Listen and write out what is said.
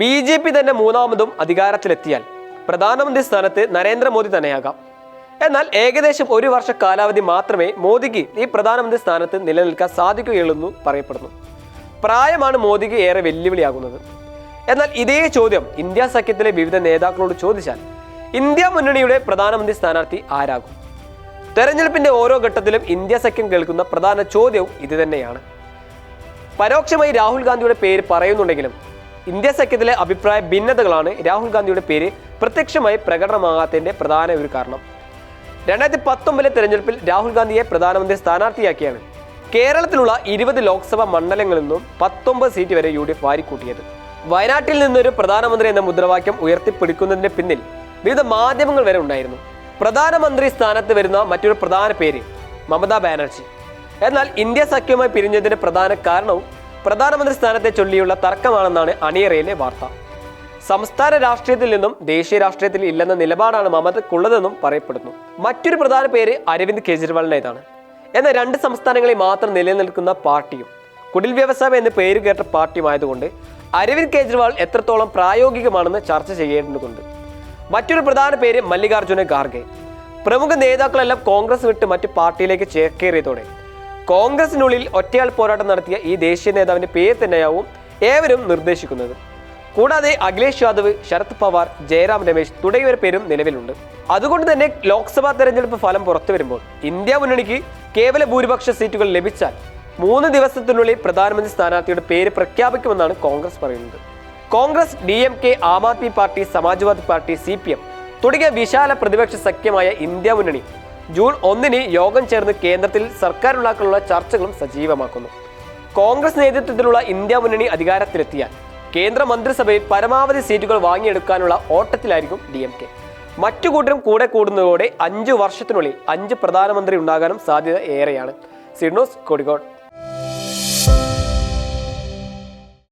B J P തന്നെ മൂന്നാമതും അധികാരത്തിലെത്തിയാൽ പ്രധാനമന്ത്രി സ്ഥാനത്ത് നരേന്ദ്രമോദി തന്നെയാകാം. എന്നാൽ ഏകദേശം ഒരു വർഷ കാലാവധി മാത്രമേ മോദിക്ക് ഈ പ്രധാനമന്ത്രി സ്ഥാനത്ത് നിലനിൽക്കാൻ സാധിക്കുകയുള്ളൂ പറയപ്പെടുന്നു. പ്രായമാണ് മോദിക്ക് ഏറെ വെല്ലുവിളിയാകുന്നത്. എന്നാൽ ഇതേ ചോദ്യം ഇന്ത്യ സഖ്യത്തിലെ വിവിധ നേതാക്കളോട് ചോദിച്ചാൽ ഇന്ത്യ മുന്നണിയുടെ പ്രധാനമന്ത്രി സ്ഥാനാർത്ഥി ആരാകും? തെരഞ്ഞെടുപ്പിന്റെ ഓരോ ഘട്ടത്തിലും ഇന്ത്യ സഖ്യം കേൾക്കുന്ന പ്രധാന ചോദ്യവും ഇത് തന്നെയാണ്. പരോക്ഷമായി രാഹുൽ ഗാന്ധിയുടെ പേര് പറയുന്നുണ്ടെങ്കിലും ഇന്ത്യ സഖ്യത്തിലെ അഭിപ്രായ ഭിന്നതകളാണ് രാഹുൽ ഗാന്ധിയുടെ പേര് പ്രത്യക്ഷമായി പ്രകടനമാകാത്തതിന്റെ പ്രധാന ഒരു കാരണം. രണ്ടായിരത്തി പത്തൊമ്പതിലെ തെരഞ്ഞെടുപ്പിൽ രാഹുൽ ഗാന്ധിയെ പ്രധാനമന്ത്രി സ്ഥാനാർത്ഥിയാക്കിയാണ് കേരളത്തിലുള്ള ഇരുപത് ലോക്സഭാ മണ്ഡലങ്ങളിൽ നിന്നും പത്തൊമ്പത് സീറ്റ് വരെ യു ഡി എഫ് വാരിക്കൂട്ടിയത്. വയനാട്ടിൽ നിന്നൊരു പ്രധാനമന്ത്രി എന്ന മുദ്രാവാക്യം ഉയർത്തിപ്പിടിക്കുന്നതിന്റെ പിന്നിൽ വിവിധ മാധ്യമങ്ങൾ വരെ ഉണ്ടായിരുന്നു. പ്രധാനമന്ത്രി സ്ഥാനത്ത് വരുന്ന മറ്റൊരു പ്രധാന പേര് മമതാ ബാനർജി. എന്നാൽ ഇന്ത്യ സഖ്യവുമായി പിരിഞ്ഞതിന്റെ പ്രധാന കാരണവും പ്രധാനമന്ത്രി സ്ഥാനത്തെ ചൊല്ലിയുള്ള തർക്കമാണെന്നാണ് അണിയറയിലെ വാർത്ത. സംസ്ഥാന രാഷ്ട്രീയത്തിൽ നിന്നും ദേശീയ രാഷ്ട്രീയത്തിൽ ഇല്ലെന്ന നിലപാടാണ് മമതക്കുള്ളതെന്നും പറയപ്പെടുന്നു. മറ്റൊരു പ്രധാന പേര് അരവിന്ദ് കെജ്രിവാളിന്റെതാണ് എന്നാൽ രണ്ട് സംസ്ഥാനങ്ങളിൽ മാത്രം നിലനിൽക്കുന്ന പാർട്ടിയും കുടിൽ വ്യവസായം എന്ന് പേര് കേട്ട പാർട്ടിയുമായതുകൊണ്ട് അരവിന്ദ് കെജ്രിവാൾ എത്രത്തോളം പ്രായോഗികമാണെന്ന് ചർച്ച ചെയ്യേണ്ടതുണ്ട്. മറ്റൊരു പ്രധാന പേര് മല്ലികാർജുന ഖാർഗെ. പ്രമുഖ നേതാക്കളെല്ലാം കോൺഗ്രസ് വിട്ട് മറ്റു പാർട്ടിയിലേക്ക് ചേക്കേറിയതോടെ കോൺഗ്രസിനുള്ളിൽ ഒറ്റയാൾ പോരാട്ടം നടത്തിയ ഈ ദേശീയ നേതാവിന്റെ പേര് തന്നെയാവും ഏവരും നിർദ്ദേശിക്കുന്നത്. കൂടാതെ അഖിലേഷ് യാദവ് ശരത് പവാർ ജയറാം രമേശ് തുടങ്ങിയവരുടെ പേരും നിലവിലുണ്ട്. അതുകൊണ്ട് തന്നെ ലോക്സഭാ തെരഞ്ഞെടുപ്പ് ഫലം പുറത്തു വരുമ്പോൾ ഇന്ത്യ മുന്നണിക്ക് കേവല ഭൂരിപക്ഷ സീറ്റുകൾ ലഭിച്ചാൽ മൂന്ന് ദിവസത്തിനുള്ളിൽ പ്രധാനമന്ത്രി സ്ഥാനാർത്ഥിയുടെ പേര് പ്രഖ്യാപിക്കുമെന്നാണ് കോൺഗ്രസ് പറയുന്നത്. Congress D M K Aam Aadmi party Samajwadi party C P M തുടങ്ങിയ വിശാല പ്രതിപക്ഷ സഖ്യമായ ഇന്ത്യ മുന്നണി ജൂൺ ഒന്നിന് യോഗം ചേർന്ന് കേന്ദ്രത്തിൽ സർക്കാർ ഉണ്ടാക്കാനുള്ള ചർച്ചകളും സജീവമാക്കുന്നു. കോൺഗ്രസ് നേതൃത്വത്തിലുള്ള ഇന്ത്യ മുന്നണി അധികാരത്തിലെത്തിയാൽ കേന്ദ്ര മന്ത്രിസഭയിൽ പരമാവധി സീറ്റുകൾ വാങ്ങിയെടുക്കാനുള്ള ഓട്ടത്തിലായിരിക്കും ഡി എം കെ. മറ്റു കൂട്ടരും കൂടെ കൂടുന്നതോടെ അഞ്ചു വർഷത്തിനുള്ളിൽ അഞ്ച് പ്രധാനമന്ത്രി ഉണ്ടാകാനും സാധ്യത ഏറെയാണ്. സിഡ്നോസ് കോഴിക്കോട്